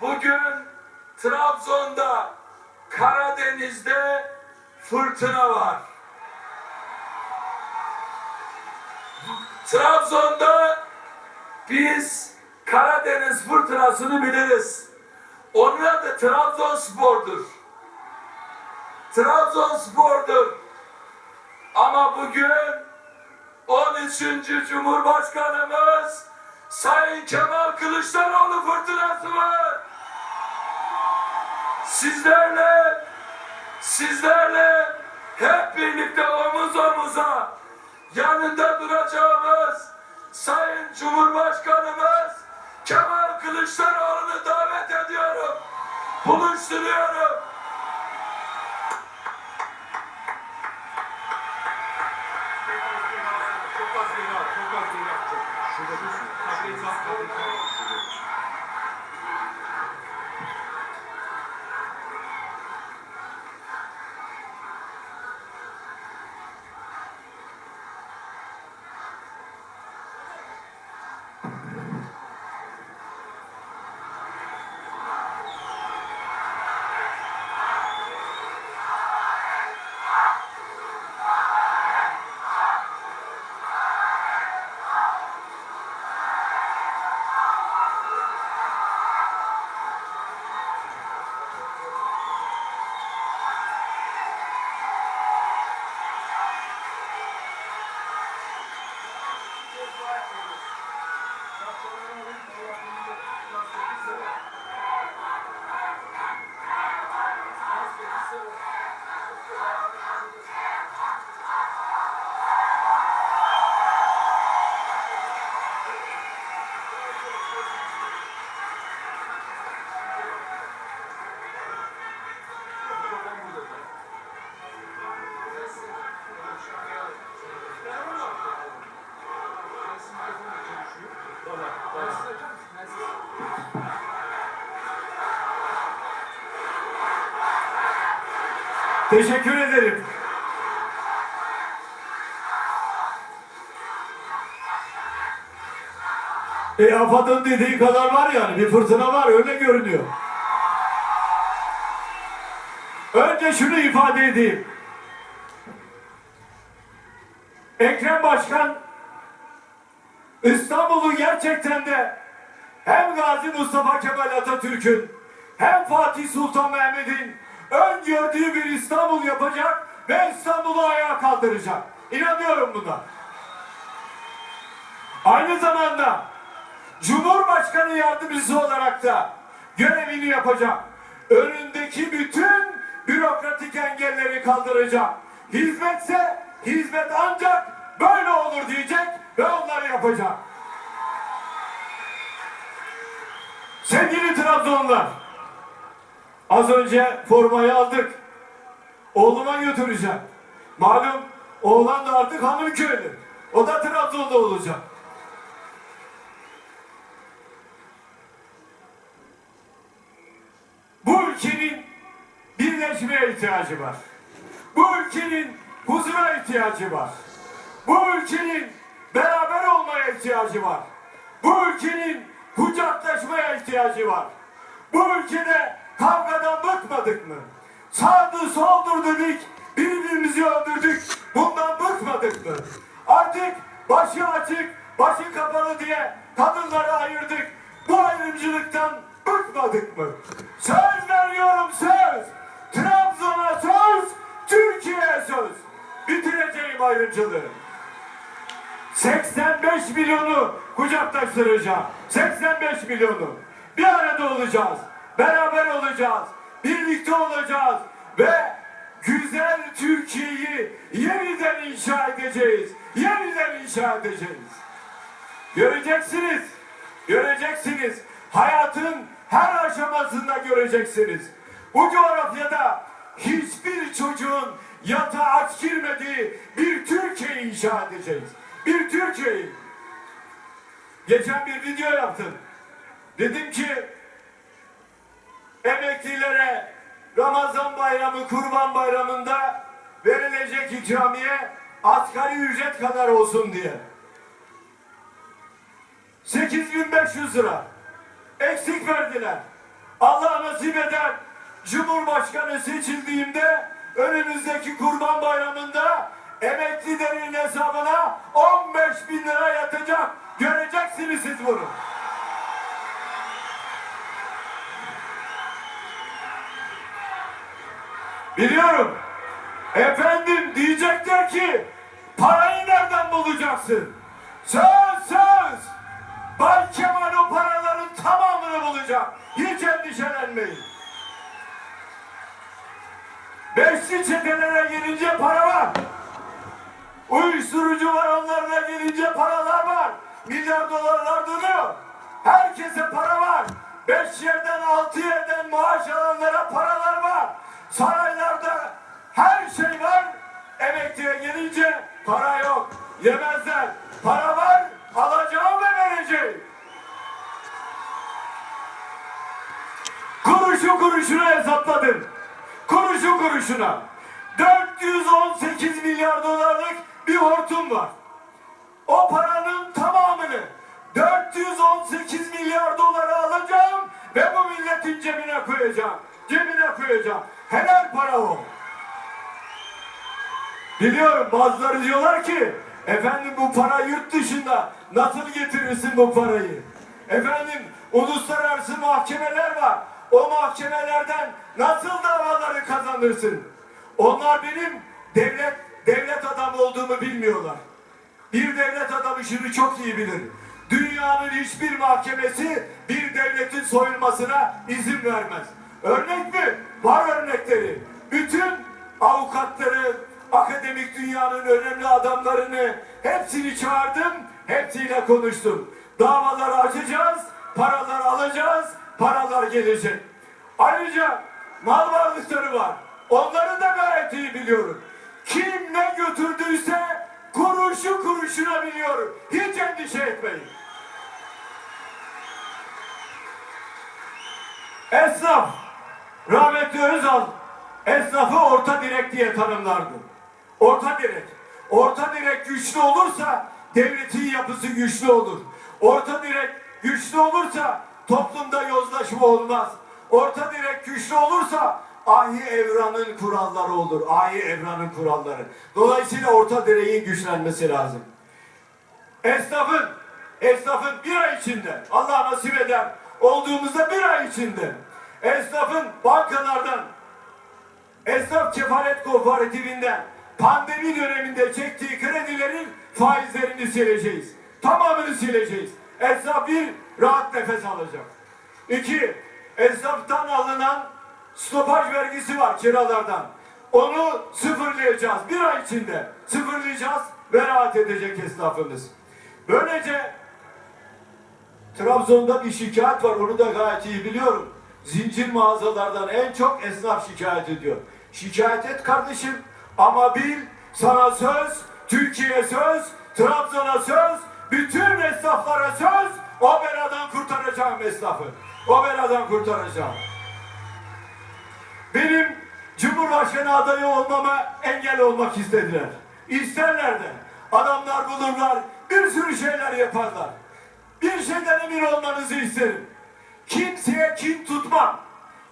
Bugün Trabzon'da Karadeniz'de fırtına var. Trabzon'da biz Karadeniz fırtınasını biliriz. Onun adı Trabzonspor'dur. Trabzonspor'dur. Ama bugün 13. Cumhurbaşkanımız Sayın Kemal Kılıçdaroğlu fırtınası var. Sizlerle, sizlerle hep birlikte omuz omuza yanında duracağımız Sayın Cumhurbaşkanımız Kemal Kılıçdaroğlu'nu davet ediyorum. Buluşturuyorum. Teşekkür ederim. E AFAD'ın dediği kadar var yani bir fırtına var öyle görünüyor. Önce şunu ifade edeyim. Ekrem Başkan İstanbul'u gerçekten de hem Gazi Mustafa Kemal Atatürk'ün hem Fatih Sultan Mehmet'in öngördüğü bir İstanbul yapacak ve İstanbul'u ayağa kaldıracak. İnanıyorum buna. Aynı zamanda Cumhurbaşkanı yardımcısı olarak da görevini yapacak. Önündeki bütün bürokratik engelleri kaldıracak. Hizmetse hizmet ancak böyle olur diyecek ve onları yapacak. Sevgili Trabzonlar, az önce formayı aldık. Oğluma götüreceğim. Malum oğlan da artık hanım köylü. O da Trabzon'da olacak. Bu ülkenin birleşmeye ihtiyacı var. Bu ülkenin huzura ihtiyacı var. Bu ülkenin beraber olmaya ihtiyacı var. Bu ülkenin kucaklaşmaya ihtiyacı var. Bu ülkede kavgadan bıkmadık mı? Sağdı soldur dedik, birbirimizi öldürdük. Bundan bıkmadık mı? Artık başı açık, başı kapalı diye kadınları ayırdık. Bu ayrımcılıktan bıkmadık mı? Söz veriyorum söz. Trabzon'a söz, Türkiye'ye söz. Bitireceğim ayrımcılığı. 85 milyonu kucaklaştıracağım. 85 milyonu. Bir arada olacağız. Beraber olacağız. Birlikte olacağız. Ve güzel Türkiye'yi yeniden inşa edeceğiz. Yeniden inşa edeceğiz. Göreceksiniz. Göreceksiniz. Hayatın her aşamasında göreceksiniz. Bu coğrafyada hiçbir çocuğun yatağa aç girmediği bir Türkiye inşa edeceğiz. Bir Türkiye'yi. Geçen bir video yaptım. Dedim ki emeklilere Ramazan bayramı, kurban bayramında verilecek ikramiye asgari ücret kadar olsun diye. 8500 lira eksik verdiler. Allah nasip eder Cumhurbaşkanı seçildiğimde önümüzdeki kurban bayramında emeklilerin hesabına 15 bin lira yatacak. Göreceksiniz siz bunu. Biliyorum. Efendim diyecekler ki parayı nereden bulacaksın? Söz söz. Bay Kemal o paraların tamamını bulacak. Hiç endişelenmeyin. Beşli çetelere gelince para var. Uyuşturucu varanlarına gelince paralar var. Milyar dolarlar dönüyor. Herkese para var. Beş yerden altı yerden maaş alanlara paralar var. Var. Emekliye gelince para yok. Yemezler. Para var. Alacağım ve vereceğim. Kuruşu kuruşuna hesapladım. Kuruşu kuruşuna. 418 milyar dolarlık bir hortum var. O paranın tamamını 418 milyar dolara alacağım ve bu milletin cebine koyacağım. Cebine koyacağım. Helal para o. Biliyorum bazıları diyorlar ki efendim bu para yurt dışında nasıl getirirsin bu parayı? Efendim uluslararası mahkemeler var. O mahkemelerden nasıl davaları kazanırsın? Onlar benim devlet devlet adamı olduğumu bilmiyorlar. Bir devlet adamı şunu çok iyi bilir. Dünyanın hiçbir mahkemesi bir devletin soyulmasına izin vermez. Örnek mi? Var örnekleri. Bütün avukatları, akademik dünyanın önemli adamlarını hepsini çağırdım, hepsiyle konuştum. Davaları açacağız, paralar alacağız, paralar gelecek. Ayrıca mal varlıkları var. Onları da gayet iyi biliyorum. Kim ne götürdüyse kuruşu kuruşuna biliyorum. Hiç endişe etmeyin. Esnaf, rahmetli Özal esnafı orta direk diye tanımlardı. Orta direk. Orta direk güçlü olursa devletin yapısı güçlü olur. Orta direk güçlü olursa toplumda yozlaşma olmaz. Orta direk güçlü olursa ahi evranın kuralları olur. Ahi evranın kuralları. Dolayısıyla orta direğin güçlenmesi lazım. Esnafın, esnafın bir ay içinde, Allah nasip eder, olduğumuzda bir ay içinde, esnafın bankalardan, esnaf kefalet kooperatifinden, pandemi döneminde çektiği kredilerin faizlerini sileceğiz. Tamamını sileceğiz. Esnaf bir, rahat nefes alacak. İki, esnaftan alınan stopaj vergisi var kiralardan. Onu sıfırlayacağız. Bir ay içinde sıfırlayacağız ve rahat edecek esnafımız. Böylece Trabzon'da bir şikayet var. Onu da gayet iyi biliyorum. Zincir mağazalardan en çok esnaf şikayet ediyor. Şikayet et kardeşim ama bil sana söz, Türkiye'ye söz, Trabzon'a söz, bütün esnaflara söz, o beladan kurtaracağım esnafı. O beladan kurtaracağım. Benim Cumhurbaşkanı adayı olmama engel olmak istediler. İsterler de. Adamlar bulurlar, bir sürü şeyler yaparlar. Bir şeyden emin olmanızı isterim. Kimseye kin tutmam.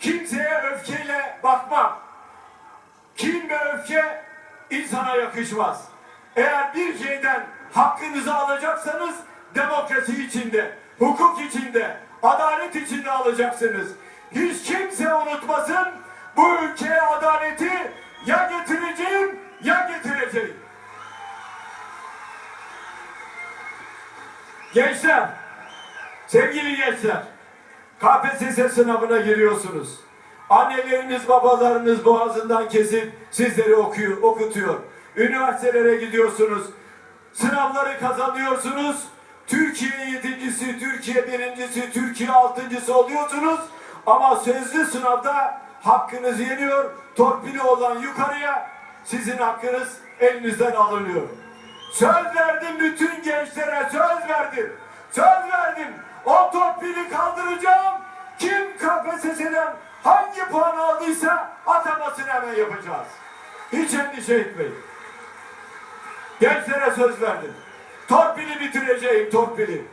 Kimseye öfkeyle bakmam. Kin ve öfke insana yakışmaz. Eğer bir şeyden hakkınızı alacaksanız demokrasi içinde, hukuk içinde, adalet içinde alacaksınız. Hiç kimse unutmasın bu ülkeye adaleti ya getireceğim ya getireceğim. Gençler, sevgili gençler, KPSS sınavına giriyorsunuz. Anneleriniz, babalarınız boğazından kesip sizleri okuyor, okutuyor. Üniversitelere gidiyorsunuz. Sınavları kazanıyorsunuz. Türkiye yedincisi, Türkiye birincisi, Türkiye altıncısı oluyorsunuz. Ama sözlü sınavda hakkınız yeniyor. Torpili olan yukarıya sizin hakkınız elinizden alınıyor. Söz verdim bütün gençlere söz verdim. Söz verdim. O torpili kaldıracağım. Kim KPSS'den hangi puan aldıysa atamasını hemen yapacağız. Hiç endişe etmeyin. Gençlere söz verdim. Torpili bitireceğim torpili.